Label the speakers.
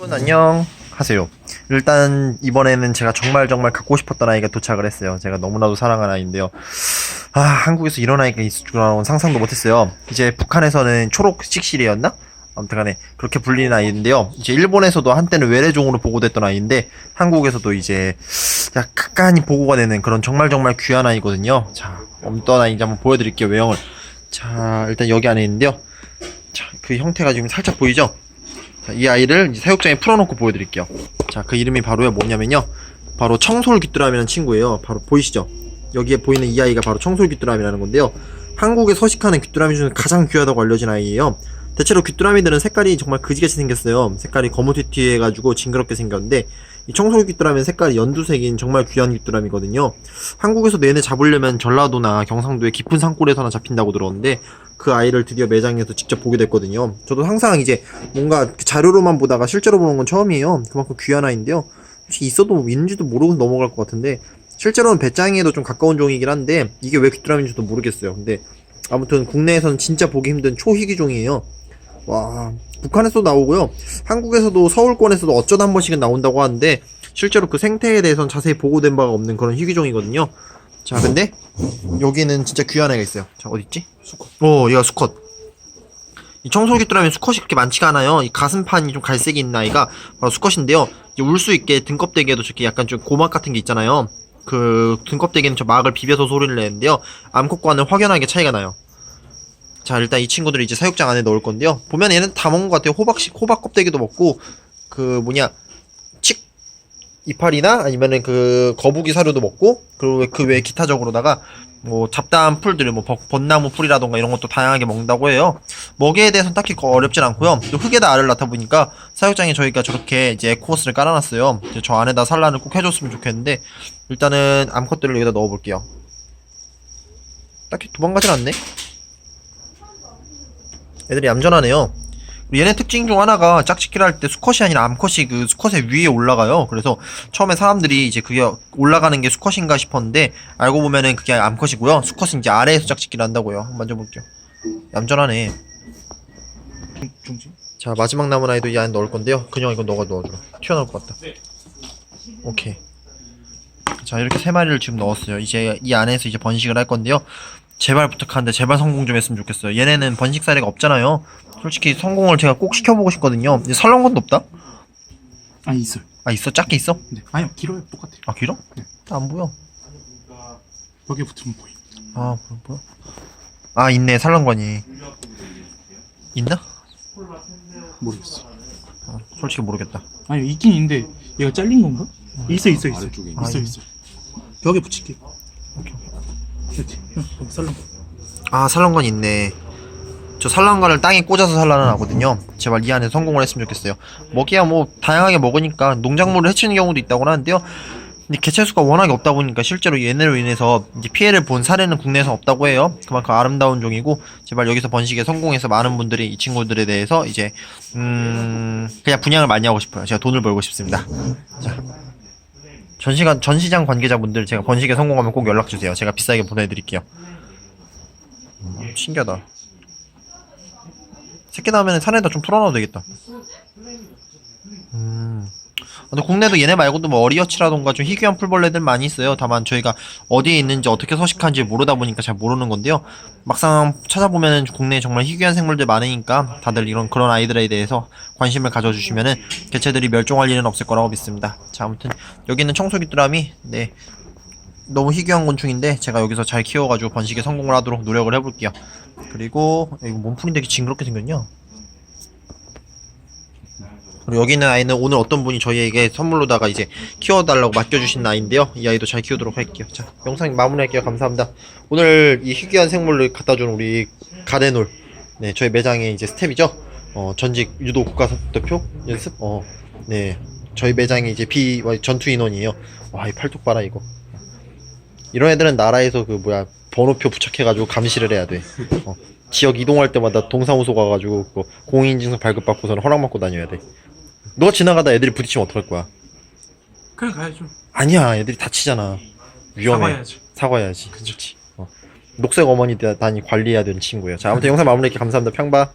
Speaker 1: 여러분 안녕 하세요. 일단 이번에는 제가 정말 정말 갖고 싶었던 아이가 도착을 했어요. 제가 너무나도 사랑하는 아이인데요. 아 한국에서 이런 아이가 있을 줄은 상상도 못했어요. 이제 북한에서는 초록 식실이었나? 아무튼간에 그렇게 불리는 아이인데요. 이제 일본에서도 한때는 외래종으로 보고됐던 아이인데 한국에서도 이제 약간이 보고가 되는 그런 정말 정말 귀한 아이거든요. 자 어떤 아이인지 한번 보여드릴게요 외형을. 자 일단 여기 안에 있는데요. 자 그 형태가 지금 살짝 보이죠? 자, 이 아이를 사육장에 풀어놓고 보여드릴게요. 자, 그 이름이 바로요, 뭐냐면요. 바로 청솔 귀뚜라미라는 친구예요. 바로 보이시죠? 여기에 보이는 이 아이가 바로 청솔 귀뚜라미라는 건데요. 한국에 서식하는 귀뚜라미 중에 가장 귀하다고 알려진 아이예요. 대체로 귀뚜라미들은 색깔이 정말 그지같이 생겼어요. 색깔이 거무튀튀해가지고 징그럽게 생겼는데 이 청솔 귀뚜라미는 색깔이 연두색인 정말 귀한 귀뚜라미거든요. 한국에서도 얘네 잡으려면 전라도나 경상도의 깊은 산골에서나 잡힌다고 들었는데 그 아이를 드디어 매장에서 직접 보게 됐거든요. 저도 항상 이제 뭔가 그 자료로만 보다가 실제로 보는 건 처음이에요. 그만큼 귀한 아이인데요. 혹시 있어도 있는지도 모르고 넘어갈 것 같은데 실제로는 배짱이에도 좀 가까운 종이긴 한데 이게 왜 귀뚜라미인지도 모르겠어요. 근데 아무튼 국내에서는 진짜 보기 힘든 초희귀 종이에요. 와 북한에서도 나오고요. 한국에서도 서울권에서도 어쩌다 한 번씩은 나온다고 하는데 실제로 그 생태에 대해서는 자세히 보고된 바가 없는 그런 희귀종이거든요. 자 근데 여기는 진짜 귀한 애가 있어요. 자 어딨지? 수컷. 어 얘가 수컷. 이 청소기뚜라미 수컷이 그렇게 많지가 않아요. 이 가슴판이 좀 갈색이 있는 아이가 바로 수컷인데요. 울 수 있게 등껍데기에도 저렇게 약간 좀 고막 같은 게 있잖아요. 그 등껍데기는 저 막을 비벼서 소리를 내는데요. 암컷과는 확연하게 차이가 나요. 자 일단 이 친구들을 이제 사육장 안에 넣을 건데요. 보면 얘는 다 먹은 것 같아요. 호박식 호박 껍데기도 먹고 그 뭐냐 칡 이파리나 아니면은 그 거북이 사료도 먹고 그리고 그 외에 기타적으로다가 뭐 잡다한 풀들 뭐 벚- 벚나무 풀이라던가 이런 것도 다양하게 먹는다고 해요. 먹이에 대해서는 딱히 거- 어렵진 않고요. 또 흙에다 알을 낳다 보니까 사육장에 저희가 저렇게 이제 에코호스를 깔아놨어요. 이제 저 안에다 산란을 꼭 해줬으면 좋겠는데 일단은 암컷들을 여기다 넣어볼게요. 딱히 도망가진 않네. 애들이 얌전하네요. 얘네 특징 중 하나가 짝짓기를 할 때 수컷이 아니라 암컷이 그 수컷의 위에 올라가요. 그래서 처음에 사람들이 이제 그게 올라가는 게 수컷인가 싶었는데 알고 보면은 그게 암컷이고요. 수컷은 이제 아래에서 짝짓기를 한다고요. 한번 만져볼게요. 얌전하네.
Speaker 2: 중지?
Speaker 1: 자 마지막 남은 아이도 이 안에 넣을 건데요. 그냥 이거 너가 넣어주라. 튀어나올 것 같다. 오케이. 자 이렇게 세 마리를 지금 넣었어요. 이제 이 안에서 이제 번식을 할 건데요. 제발 부탁하는데 제발 성공 좀 했으면 좋겠어요. 얘네는 번식 사례가 없잖아요. 솔직히 성공을 제가 꼭 시켜보고 싶거든요. 설렁건도 없다?
Speaker 2: 아 있어요.
Speaker 1: 아 있어? 작게 있어?
Speaker 2: 네. 아니요 길어요 똑같아요.
Speaker 1: 아 길어? 안 보여.
Speaker 2: 벽에 붙으면 보임.
Speaker 1: 아 뭐야 뭐야? 아 있네 설렁건이. 있나?
Speaker 2: 모르겠어.
Speaker 1: 어, 솔직히 모르겠다.
Speaker 2: 아니 있긴 있는데 얘가 잘린 건가? 있어 있어 있어.
Speaker 3: 아래쪽에
Speaker 2: 있어
Speaker 1: 있네.
Speaker 2: 있어. 벽에 붙일게. 그 렇지. 응, 썰렁.
Speaker 1: 아 산란관 있네. 저 산란관을 땅에 꽂아서 산란을 하거든요. 제발 이 안에 성공을 했으면 좋겠어요. 먹이야 뭐 다양하게 먹으니까 농작물을 해치는 경우도 있다고 하는데요. 근데 개체수가 워낙에 없다 보니까 실제로 얘네로 인해서 이제 피해를 본 사례는 국내에서 없다고 해요. 그만큼 아름다운 종이고 제발 여기서 번식에 성공해서 많은 분들이 이 친구들에 대해서 이제 음 그냥 분양을 많이 하고 싶어요. 제가 돈을 벌고 싶습니다. 자 전시관 전시장 관계자분들 제가 번식에 성공하면 꼭 연락 주세요 제가 비싸게 보내드릴게요 음, 신기하다. 새끼 나오면 산에다 좀 풀어놔도 되겠다. 음. 근데 국내도 얘네 말고도 뭐 어리어치라던가 좀 희귀한 풀벌레들 많이 있어요. 다만 저희가 어디에 있는지 어떻게 서식하는지 모르다 보니까 잘 모르는 건데요. 막상 찾아보면은 국내에 정말 희귀한 생물들 많으니까 다들 이런 그런 아이들에 대해서 관심을 가져주시면은 개체들이 멸종할 일은 없을 거라고 믿습니다. 자, 아무튼 여기는 청소기뚜라미 네 너무 희귀한 곤충인데 제가 여기서 잘 키워가지고 번식에 성공을 하도록 노력을 해볼게요. 그리고 야, 이거 몸풀인데 이렇게 징그럽게 생겼냐? 그리고 여기 있는 아이는 오늘 어떤 분이 저희에게 선물로다가 이제 키워달라고 맡겨주신 아이인데요. 이 아이도 잘 키우도록 할게요. 자, 영상 마무리할게요. 감사합니다. 오늘 이 희귀한 생물을 갖다준 우리 가데놀, 네, 저희 매장의 이제 스텝이죠. 어, 전직 유도 국가대표 연습, 어, 네, 저희 매장의 이제 비 전투 인원이에요. 와, 이 팔뚝 봐라 이거. 이런 애들은 나라에서 그 뭐야 번호표 부착해가지고 감시를 해야 돼. 어, 지역 이동할 때마다 동사무소 가가지고 그 공인인증서 발급받고서는 허락받고 다녀야 돼. 너 지나가다 애들이 부딪히면 어떡할 거야?
Speaker 2: 그냥 가야죠.
Speaker 1: 아니야, 애들이 다치잖아. 위험해.
Speaker 2: 사과해야죠.
Speaker 1: 사과해야지. 그렇지. 어. 녹색 어머니 단이 관리해야 되는 친구예요. 자, 아무튼 영상 마무리할게 감사합니다. 평바.